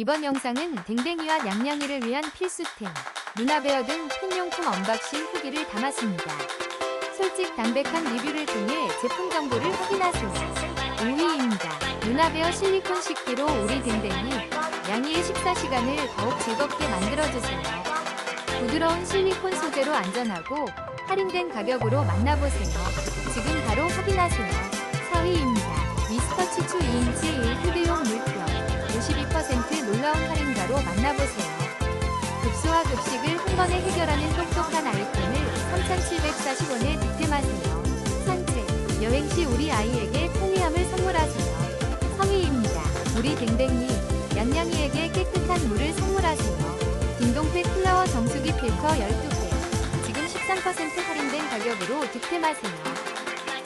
이번 영상은 댕댕이와 냥냥이를 위한 필수템, 누나베어 등 팬용품 언박싱 후기를 담았습니다. 솔직 담백한 리뷰를 통해 제품 정보를 확인하세요. 5위입니다. 누나베어 실리콘 식기로 우리 댕댕이, 냥이의 식사 시간을 더욱 즐겁게 만들어주세요. 부드러운 실리콘 소재로 안전하고 할인된 가격으로 만나보세요. 지금 바로 확인하세요. 4위입니다. 만나보세요. 급수와 급식을 한 번에 해결하는 똑똑한 아이템을 3,740원에 득템하세요. 산책, 여행 시 우리 아이에게 편리함을 선물하세요. 3위입니다. 우리 댕댕이, 양양이에게 깨끗한 물을 선물하세요. 딩동팩 플라워 정수기 필터 12개. 지금 13% 할인된 가격으로 득템하세요.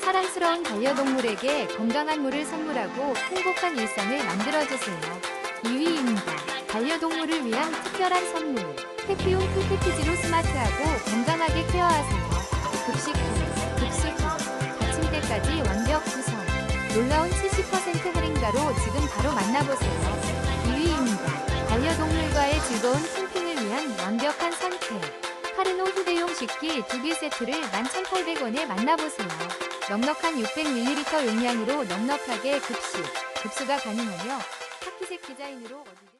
사랑스러운 반려동물에게 건강한 물을 선물하고 행복한 일상을 만들어주세요. 2위입니다. 반려동물을 위한 특별한 선물. 해피용 풀패키지로 스마트하고 건강하게 케어하세요. 급식 후, 급수 후, 받침대까지 완벽 구성. 놀라운 70% 할인가로 지금 바로 만나보세요. 2위입니다. 반려동물과의 즐거운 캠핑을 위한 완벽한 선택. 카르노 휴대용 식기 2개 세트를 11,800원에 만나보세요. 넉넉한 600ml 용량으로 넉넉하게 급식, 급수가 가능하며 카키색 디자인으로 어디